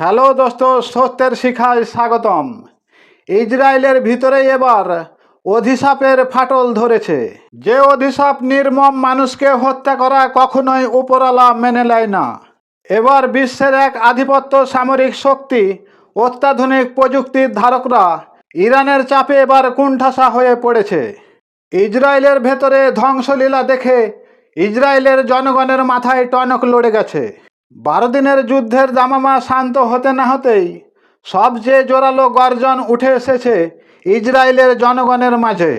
Hello দোস্ত, সত্যের শিখায় স্বাগতম। ইসরায়েলের ভিতরে এবার অধিশাপের ফাটল ধরেছে। যে অধিশাপ নির্মম মানুষকে হত্যা করা কখনোই উপরালা মেনে নেয় না। এবার বিশ্বের এক আধিপত্য সামরিক শক্তি, অত্যাধুনিক প্রযুক্তির ধারকরা ইরানের চাপে এবার কুণ্ঠাসা হয়ে পড়েছে। ইসরায়েলের ভেতরে ধ্বংসলীলা দেখে ইসরায়েলের জনগণের মাথায় টনক লড়ে গেছে। বারো দিনের যুদ্ধের দামামা শান্ত হতে না হতেই সবচেয়ে জোরালো গর্জন উঠে এসেছে ইসরায়েলের জনগণের মাঝে।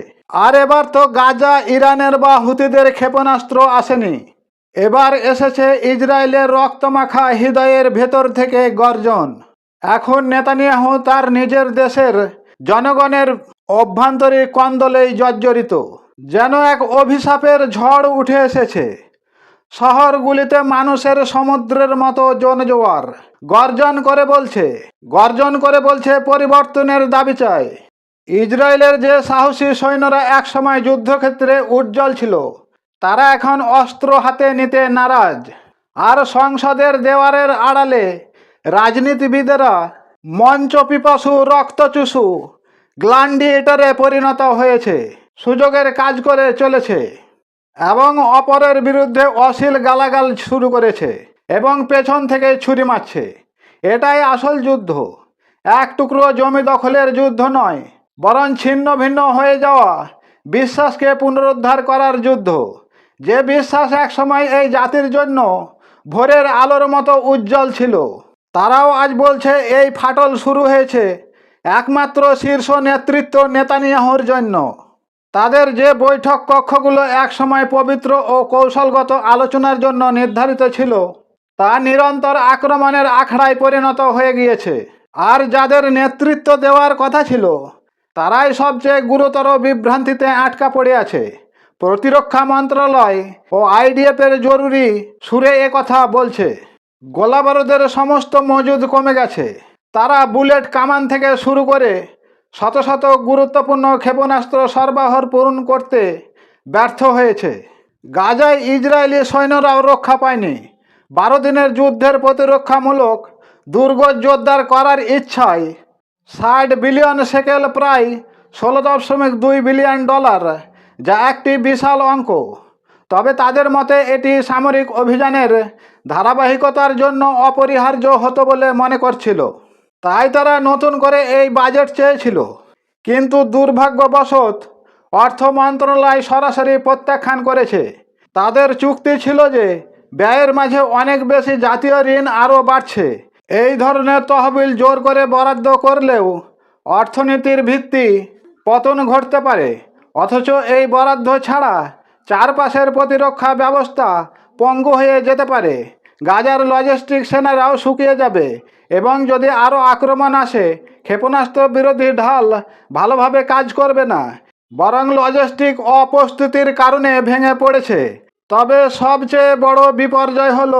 আর এবার তো গাজা, ইরানের বা হুতিদের ক্ষেপণাস্ত্র আসেনি। এবার এসেছে ইসরায়েলের রক্তমাখা হৃদয়ের ভেতর থেকে গর্জন। এখন নেতানিয়াহু তার নিজের দেশের জনগণের অভ্যন্তরীণ কন্দলেই জর্জরিত। যেন এক অভিশাপের ঝড় উঠে এসেছে। শহরগুলিতে মানুষের সমুদ্রের মতো জনজোয়ার। গর্জন করে বলছে, গর্জন করে বলছে পরিবর্তনের দাবি চায়। ইসরায়েলের যে সাহসী সৈন্যরা একসময় যুদ্ধক্ষেত্রে উজ্জ্বল ছিল, তারা এখন অস্ত্র হাতে নিতে নারাজ। আর সংসদের দেওয়ারের আড়ালে রাজনীতিবিদেরা মঞ্চ পিপাসু রক্তচুষু গ্লান্ডিয়েটারে পরিণত হয়েছে, সুযোগের কাজ করে চলেছে। এবং অপরের বিরুদ্ধে অশ্লীল গালাগাল শুরু করেছে এবং পেছন থেকে ছুরি মারছে। এটাই আসল যুদ্ধ। এক টুকরো জমি দখলের যুদ্ধ নয়, বরং ছিন্ন ভিন্ন হয়ে যাওয়া বিশ্বাসকে পুনরুদ্ধার করার যুদ্ধ। যে বিশ্বাস একসময় এই জাতির জন্য ভোরের আলোর মতো উজ্জ্বল ছিল, তারাও আজ বলছে এই ফাটল শুরু হয়েছে একমাত্র শীর্ষ নেতৃত্ব নেতানিয়াহুর জন্য। তাদের যে বৈঠক কক্ষগুলো একসময় পবিত্র ও কৌশলগত আলোচনার জন্য নির্ধারিত ছিল, তা নিরন্তর আক্রমণের আখড়ায় পরিণত হয়ে গিয়েছে। আর যাদের নেতৃত্ব দেওয়ার কথা ছিল, তারাই সবচেয়ে গুরুতর বিভ্রান্তিতে আটকা পড়ে আছে। প্রতিরক্ষা মন্ত্রণালয় ও আইডিএফের জরুরি সুরে কথা বলছে, গোলাবারুদের সমস্ত মজুদ কমে গেছে। তারা বুলেট কামান থেকে শুরু করে শত শত গুরুত্বপূর্ণ ক্ষেপণাস্ত্র সরবরাহ পূরণ করতে ব্যর্থ হয়েছে। গাজায় ইসরায়েলি সৈন্যরাও রক্ষা পায়নি। বারো দিনের যুদ্ধের প্রতিরক্ষামূলক দুর্গ জোরদার করার ইচ্ছায় ষাট বিলিয়ন সেকেল প্রায় ষোলো দশমিক দুই বিলিয়ন ডলার, যা একটি বিশাল অঙ্ক। তবে তাদের মতে এটি সামরিক অভিযানের ধারাবাহিকতার জন্য অপরিহার্য হতো বলে মনে করছিল। তাই তারা নতুন করে এই বাজেট চেয়েছিল। কিন্তু দুর্ভাগ্যবশত অর্থ মন্ত্রণালয় সরাসরি প্রত্যাখ্যান করেছে। তাদের চুক্তি ছিল যে ব্যয়ের মাঝে অনেক বেশি জাতীয় ঋণ আরও বাড়ছে। এই ধরনের তহবিল জোর করে বরাদ্দ করলেও অর্থনীতির ভিত্তি পতন ঘটতে পারে। অথচ এই বরাদ্দ ছাড়া চারপাশের প্রতিরক্ষা ব্যবস্থা পঙ্গু হয়ে যেতে পারে। গাজার লজিস্টিক সেনারাও শুকিয়ে যাবে। এবং যদি আরও আক্রমণ আসে, ক্ষেপণাস্ত্র বিরোধী ঢাল ভালোভাবে কাজ করবে না। বরং লজিস্টিক অপ্রস্তুতির কারণে ভেঙে পড়েছে। তবে সবচেয়ে বড় বিপর্যয় হল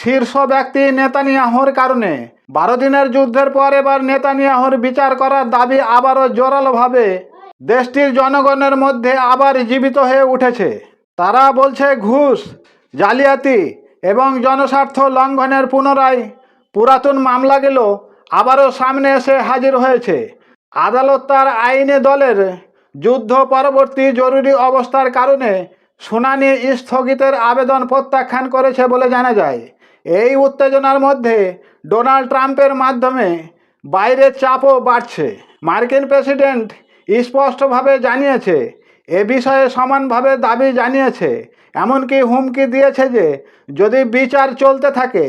শীর্ষ ব্যক্তি নেতানিয়াহুর কারণে। বারো দিনের যুদ্ধের পর এবার নেতানিয়াহর বিচার করার দাবি আবারও জোরালোভাবে দেশটির জনগণের মধ্যে আবার জীবিত হয়ে উঠেছে। তারা বলছে, ঘুষ, জালিয়াতি এবং জনস্বার্থ লঙ্ঘনের পুনরায় পুরাতন মামলাগুলো আবারও সামনে এসে হাজির হয়েছে। আদালত তার আইনে দলের যুদ্ধ পরবর্তী জরুরি অবস্থার কারণে শুনানি স্থগিতের আবেদন প্রত্যাখ্যান করেছে বলে জানা যায়। এই উত্তেজনার মধ্যে ডোনাল্ড ট্রাম্পের মাধ্যমে বাইরের চাপও বাড়ছে। মার্কিন প্রেসিডেন্ট স্পষ্টভাবে জানিয়েছে, এ বিষয়ে সমানভাবে দাবি জানিয়েছে, এমনকি হুমকি দিয়েছে যে যদি বিচার চলতে থাকে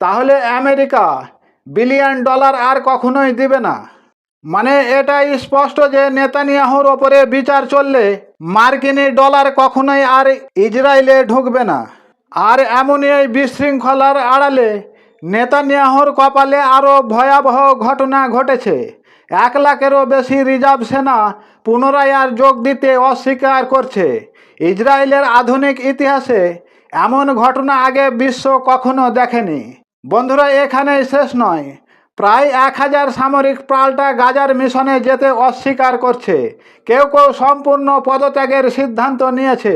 তাহলে আমেরিকা বিলিয়ন ডলার আর কখনোই দিবে না। মানে এটাই স্পষ্ট যে নেতানিয়াহুর ওপরে বিচার চললে মার্কিনি ডলার কখনোই আর ইসরায়েলে ঢুকবে না। আর এমনই এই বিশৃঙ্খলার আড়ালে নেতানিয়াহুর কপালে আরও ভয়াবহ ঘটনা ঘটেছে। এক লাখেরও বেশি রিজার্ভ সেনা পুনরায় আর যোগ দিতে অস্বীকার করছে। ইসরায়েলের আধুনিক ইতিহাসে এমন ঘটনা আগে বিশ্ব কখনো দেখেনি। বন্ধুরা এখানেই শেষ নয়। প্রায় এক হাজার সামরিক পাল্টা গাজার মিশনে যেতে অস্বীকার করছে। কেউ কেউ সম্পূর্ণ পদত্যাগের সিদ্ধান্ত নিয়েছে।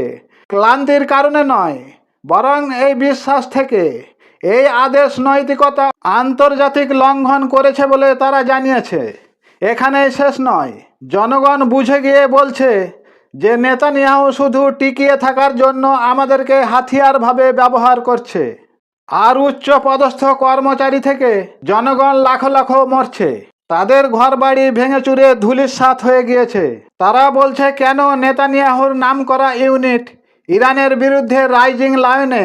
ক্লান্তির কারণে নয়, বরং এই বিশ্বাস থেকে। এই আদেশ নৈতিকতা আন্তর্জাতিক লঙ্ঘন করেছে বলে তারা জানিয়েছে। এখানেই শেষ নয়, জনগণ বুঝে গিয়ে বলছে যে নেতানিয়াহু শুধু টিকিয়ে থাকার জন্য আমাদেরকে হাতিয়ারভাবে ব্যবহার করছে। আর উচ্চ পদস্থ কর্মচারী থেকে জনগণ লাখো লাখো মরছে। তাদের ঘরবাড়ি ভেঙে চুরে ধুলিস্বাত হয়ে গিয়েছে। তারা বলছে, কেন নেতানিয়াহুর নাম করা ইউনিট ইরানের বিরুদ্ধে রাইজিং লায়নে,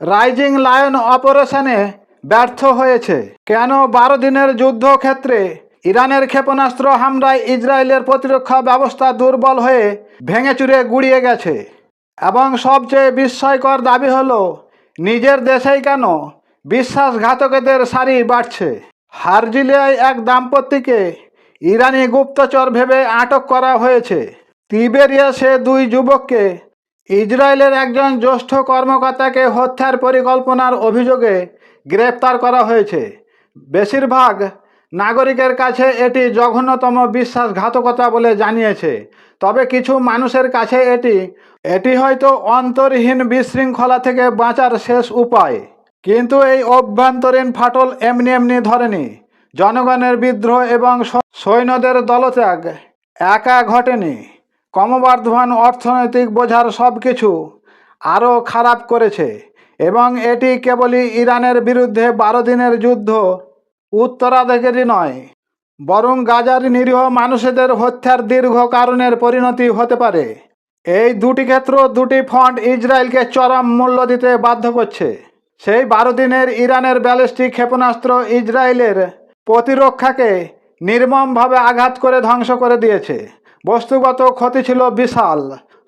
রাইজিং লায়ন অপারেশনে ব্যর্থ হয়েছে? কেন বারো দিনের যুদ্ধক্ষেত্রে ইরানের ক্ষেপণাস্ত্র হামলায় ইসরায়েলের প্রতিরক্ষা ব্যবস্থা দুর্বল হয়ে ভেঙে চুরে গুড়িয়ে গেছে? এবং সবচেয়ে বিস্ময়কর দাবি হলো নিজের দেশেই কেন? বিশ্বাসঘাতকদের সারি বাড়ছে। হারজিলিয়ায় এক দাম্পত্যকে ইরানি গুপ্তচর ভেবে আটক করা হয়েছে। তিবেরিয়াসে দুই যুবককে ইসরায়েলের একজন জ্যেষ্ঠ কর্মকর্তাকে হত্যার পরিকল্পনার অভিযোগে গ্রেপ্তার করা হয়েছে। বেশিরভাগ নাগরিকের কাছে এটি জঘন্যতম বিশ্বাসঘাতকতা বলে জানিয়েছে। তবে কিছু মানুষের কাছে এটি এটি হয়তো অন্তরহীন বিশৃঙ্খলা থেকে বাঁচার শেষ উপায়। কিন্তু এই অভ্যন্তরীণ ফাটল এমনি এমনি ধরেনি। জনগণের বিদ্রোহ এবং সৈন্যদের দলত্যাগ একা ঘটেনি। ক্রমবর্ধমান অর্থনৈতিক বোঝার সব কিছু আরও খারাপ করেছে এবং এটি কেবলই ইরানের বিরুদ্ধে বারো দিনের যুদ্ধ উত্তরাধিকারী নয়। বরং গাজার নিরীহ মানুষদের হত্যার দীর্ঘ কারণের পরিণতি হতে পারে। এই দুটি ক্ষেত্র, দুটি ফ্রন্ট ইসরায়েলকে চরম মূল্য দিতে বাধ্য করছে। সেই বারো দিনের ইরানের ব্যালিস্টিক ক্ষেপণাস্ত্র ইসরায়েলের প্রতিরক্ষাকে নির্মমভাবে আঘাত করে ধ্বংস করে দিয়েছে। বস্তুগত ক্ষতি ছিল বিশাল।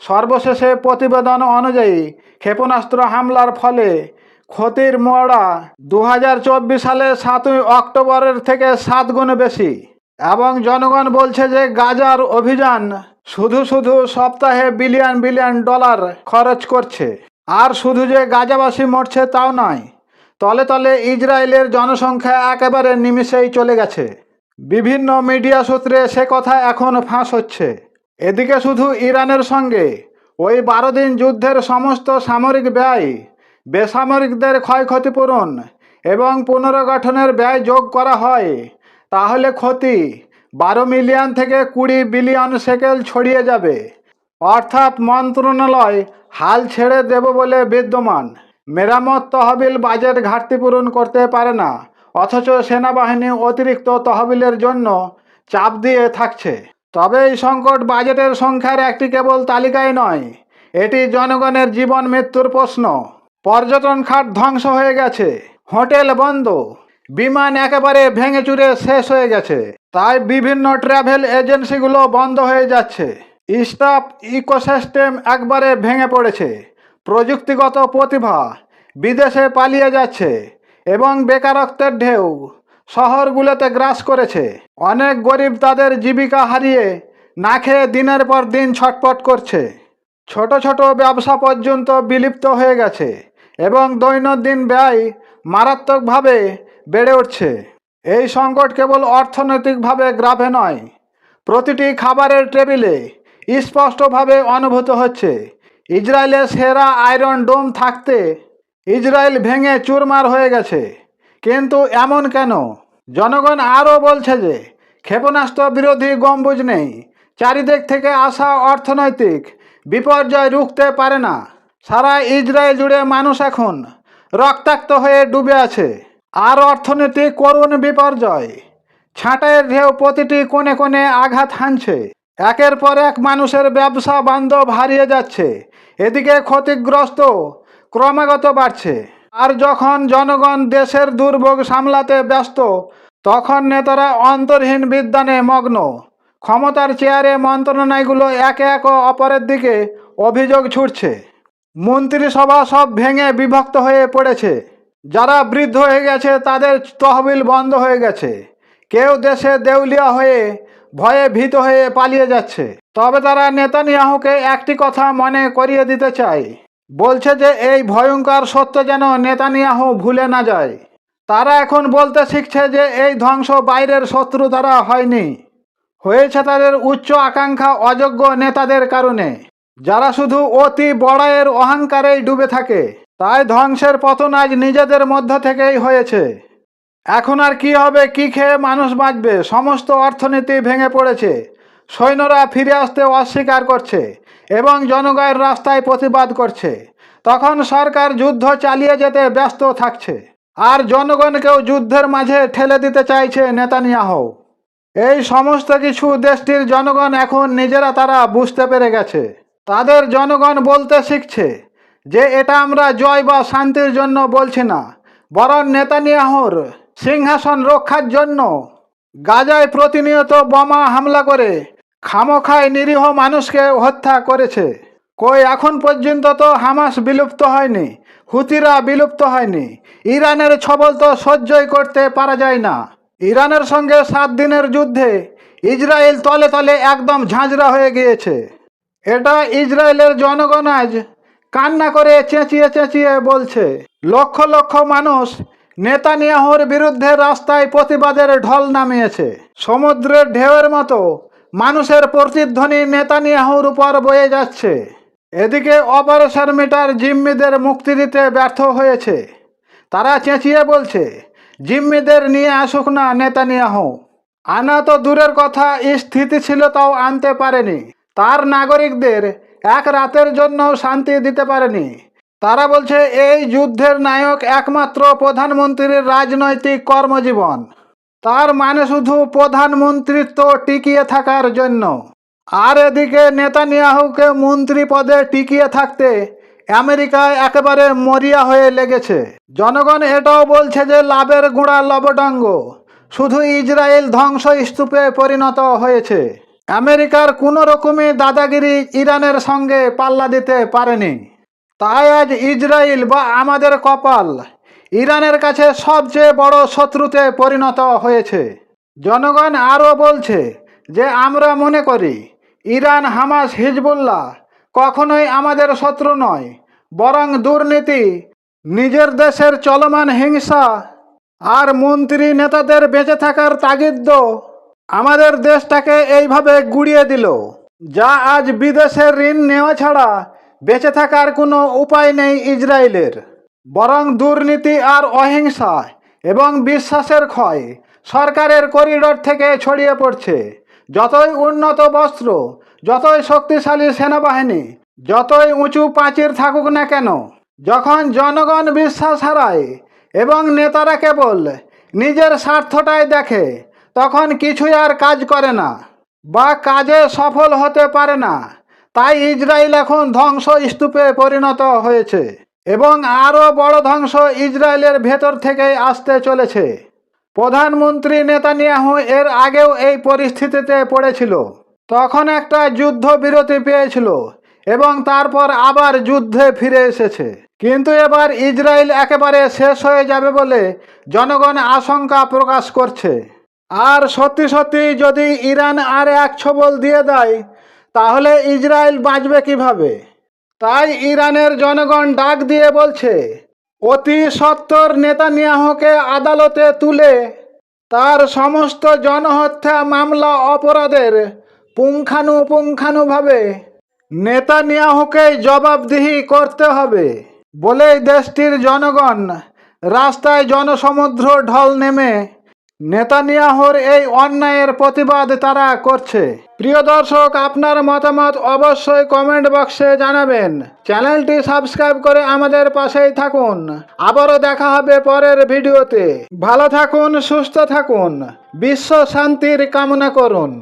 সর্বশেষে প্রতিবেদন অনুযায়ী ক্ষেপণাস্ত্র হামলার ফলে ক্ষতির মোড়া দু সালে সাতই অক্টোবরের থেকে সাত গুণ বেশি। এবং জনগণ বলছে যে গাজার অভিযান শুধু শুধু সপ্তাহে বিলিয়ন বিলিয়ন ডলার খরচ করছে। আর শুধু যে গাজাবাসী মরছে তাও নয়, তলে তলে ইসরায়েলের জনসংখ্যা একেবারে নিমিষেই চলে গেছে। বিভিন্ন মিডিয়া সূত্রে সে কথা এখন ফাঁস হচ্ছে। এদিকে শুধু ইরানের সঙ্গে ওই বারো দিন যুদ্ধের সমস্ত সামরিক ব্যয় বেসামরিকদের ক্ষয়ক্ষতিপূরণ এবং পুনর্গঠনের ব্যয় যোগ করা হয়, তাহলে ক্ষতি বারো মিলিয়ন থেকে কুড়ি বিলিয়ন সেকেল ছড়িয়ে যাবে। অর্থাৎ মন্ত্রণালয় হাল ছেড়ে দেব বলে বিদ্যমান। মেরামত তহবিল বাজেট ঘাটতি পূরণ করতে পারে না, অথচ সেনাবাহিনী অতিরিক্ত তহবিলের জন্য চাপ দিয়ে থাকছে। তবে এই সংকট বাজেটের সংখ্যার একটি কেবল তালিকায় নয়, এটি জনগণের জীবন মৃত্যুর প্রশ্ন। পর্যটন খাত ধ্বংস হয়ে গেছে। হোটেল বন্ধ। বিমান একেবারে ভেঙে চুরে শেষ হয়ে গেছে। তাই বিভিন্ন ট্রাভেল এজেন্সিগুলো বন্ধ হয়ে যাচ্ছে। স্টাফ ইকোসিস্টেম একবারে ভেঙে পড়েছে। প্রযুক্তিগত প্রতিভা বিদেশে পালিয়ে যাচ্ছে এবং বেকারত্বের ঢেউ শহরগুলোতে গ্রাস করেছে। অনেক গরিব তাদের জীবিকা হারিয়ে না খেয়ে দিনের পর দিন ছটপট করছে। ছোট ছোট ব্যবসা পর্যন্ত বিলুপ্ত হয়ে গেছে। এবং দৈনন্দিন ব্যয় মারাত্মকভাবে বেড়ে উঠছে। এই সংকট কেবল অর্থনৈতিকভাবে গ্রাভে নয়, প্রতিটি খাবারের টেবিলে স্পষ্টভাবে অনুভূত হচ্ছে। ইসরায়েলের সেরা আয়রন ডোম থাকতে ইসরায়েল ভেঙে চুরমার হয়ে গেছে। কিন্তু এমন কেন? জনগণ আরও বলছে যে, ক্ষেপণাস্ত্র বিরোধী গম্বুজ নেই, চারিদিক থেকে আসা অর্থনৈতিক বিপর্যয় রুখতে পারে না। সারা ইসরায়েল জুড়ে মানুষ এখন রক্তাক্ত হয়ে ডুবে আছে। আর অর্থনৈতিক করুণ বিপর্যয়। ছাঁটাইয়ের ঢেউ প্রতিটি কোণে কোণে আঘাত হানছে। একের পর এক মানুষের ব্যবসা বান্ধব হারিয়ে যাচ্ছে। এদিকে ক্ষতিগ্রস্ত ক্রমাগত বাড়ছে। আর যখন জনগণ দেশের দুর্ভোগ সামলাতে ব্যস্ত, তখন নেতারা অন্তর্হীন বিদ্যানে মগ্ন। ক্ষমতার চেয়ারে মন্ত্রণালয়গুলো একে এক অপরের দিকে অভিযোগ ছুটছে মন্ত্রিসভা সব ভেঙে বিভক্ত হয়ে পড়েছে। যারা বৃদ্ধ হয়ে গেছে, তাদের তহবিল বন্ধ হয়ে গেছে। কেউ দেশে দেউলিয়া হয়ে, ভয়ে ভীত হয়ে পালিয়ে যাচ্ছে। তবে তারা নেতানিয়াহুকে একটি কথা মনে করিয়ে দিতে চায়। বলছে যে, এই ভয়ঙ্কর সত্য যেন নেতানিয়াহু ভুলে না যায়। তারা এখন বলতে শিখছে যে, এই ধ্বংস বাইরের শত্রু দ্বারা হয়নি। হয়েছে তাদের উচ্চ আকাঙ্ক্ষা অযোগ্য নেতাদের কারণে। যারা শুধু অতি বড়াইয়ের অহংকারেই ডুবে থাকে, তাই ধ্বংসের পতন আজ নিজেদের মধ্য থেকেই হয়েছে। এখন আর কি হবে, কি খেয়ে মানুষ বাঁচবে, সমস্ত অর্থনীতি ভেঙে পড়েছে, সৈন্যরা ফিরে আসতে অস্বীকার করছে, এবং জনগণের রাস্তায় প্রতিবাদ করছে। তখন সরকার যুদ্ধ চালিয়ে যেতে ব্যস্ত থাকছে, আর জনগণকেও যুদ্ধের মাঝে ঠেলে দিতে চাইছে নেতানিয়াহ। এই সমস্ত কিছু দেশটির জনগণ এখন নিজেরা তারা বুঝতে পেরে গেছে। তাদের জনগণ বলতে শিখছে যে এটা আমরা জয় বা শান্তির জন্য বলছি না, বরং নেতানিয়াহর সিংহাসন রক্ষার জন্য। গাজায় প্রতিনিয়ত বোমা হামলা করে খামোখায় নিরীহ মানুষকে হত্যা করেছে। কই, এখন পর্যন্ত তো হামাস বিলুপ্ত হয়নি, হুতিরা বিলুপ্ত হয়নি। ইরানের ছবল তো সহ্যই করতে পারা যায় না। ইরানের সঙ্গে সাত দিনের যুদ্ধে ইসরায়েল তলে তলে একদম ঝাঁঝরা হয়ে গিয়েছে। এটা ইসরায়েলের জনগণ আজ কান্না করে চেঁচিয়ে চেঁচিয়ে বলছে, লক্ষ লক্ষ মানুষ নেতানিয়াহুর বিরুদ্ধে রাস্তায় প্রতিবাদের ঢল নামিয়েছে। সমুদ্রের ঢেউয়ের মতো মানুষের প্রতিধ্বনি নেতানিয়াহুর উপর বয়ে যাচ্ছে। এদিকে অপারেশন মিটার জিম্মিদের মুক্তি দিতে ব্যর্থ হয়েছে। তারা চেঁচিয়ে বলছে, জিম্মিদের নিয়ে আসুক না নেতানিয়াহু। আনা তো দূরের কথা স্থিতিশীলতাও আনতে পারেনি। তার নাগরিকদের এক রাতের জন্য শান্তি দিতে পারেনি। তারা বলছে, এই যুদ্ধের নায়ক একমাত্র প্রধানমন্ত্রীর রাজনৈতিক কর্মজীবন। তার মানে শুধু প্রধানমন্ত্রিত্ব টিকিয়ে থাকার জন্য। আর এদিকে নেতানিয়াহুকে মন্ত্রী পদে টিকিয়ে থাকতে আমেরিকায় একেবারে মরিয়া হয়ে লেগেছে। জনগণ এটাও বলছে যে, লাভের গুঁড়া লবডাঙ্গ। শুধু ইসরায়েল ধ্বংস স্তূপে পরিণত হয়েছে। আমেরিকার কোনো রকমই দাদাগিরি ইরানের সঙ্গে পাল্লা দিতে পারেনি। তাই আজ ইসরায়েল বা আমাদের কপাল ইরানের কাছে সবচেয়ে বড় শত্রুতে পরিণত হয়েছে। জনগণ আরও বলছে যে আমরা মনে করি ইরান, হামাস, হিজবুল্লাহ কখনোই আমাদের শত্রু নয়, বরং দুর্নীতি, নিজের দেশের চলমান হিংসা আর মন্ত্রী নেতাদের বেঁচে থাকার তাগিদ্য আমাদের দেশটাকে এইভাবে গুড়িয়ে দিল। যা আজ বিদেশের ঋণ নেওয়া ছাড়া বেঁচে থাকার কোনো উপায় নেই ইসরায়েলের। বরং দুর্নীতি আর অহিংসা এবং বিশ্বাসের ক্ষয় সরকারের করিডোর থেকে ছড়িয়ে পড়ছে। যতই উন্নত বস্ত্র, যতই শক্তিশালী সেনাবাহিনী, যতই উঁচু প্রাচীর থাকুক না কেন, যখন জনগণ বিশ্বাস হারায় এবং নেতারা কেবল নিজের স্বার্থটাই দেখে তখন কিছুই আর কাজ করে না বা কাজে সফল হতে পারে না। তাই ইসরায়েল এখন ধ্বংস স্তূপে পরিণত হয়েছে এবং আরও বড় ধ্বংস ইসরায়েলের ভেতর থেকেই আসতে চলেছে। প্রধানমন্ত্রী নেতানিয়াহু এর আগেও এই পরিস্থিতিতে পড়েছিল। তখন একটা যুদ্ধ বিরতি পেয়েছিল এবং তারপর আবার যুদ্ধে ফিরে এসেছে। কিন্তু এবার ইসরায়েল একেবারে শেষ হয়ে যাবে বলে জনগণ আশঙ্কা প্রকাশ করছে। আর সত্যি সত্যি যদি ইরান আর এক ছবল দিয়ে দেয়, তাহলে ইসরায়েল বাঁচবে কীভাবে? তাই ইরানের জনগণ ডাক দিয়ে বলছে, অতি সত্বর নেতানিয়াহুকে আদালতে তুলে তার সমস্ত জনহত্যা মামলা অপরাধের পুঙ্খানুপুঙ্খানুভাবে নেতানিয়াহুকে জবাবদিহি করতে হবে বলেই দেশটির জনগণ রাস্তায় জনসমুদ্র ঢল নেমে নেতানিয়াহুর এই অন্যায়ের প্রতিবাদ তারা করছে। প্রিয় দর্শক, আপনার মতামত অবশ্যই কমেন্ট বক্সে জানাবেন। চ্যানেলটি সাবস্ক্রাইব করে আমাদের পাশেই থাকুন। আবারও দেখা হবে পরের ভিডিওতে। ভালো থাকুন, সুস্থ থাকুন। বিশ্ব শান্তির কামনা করুন।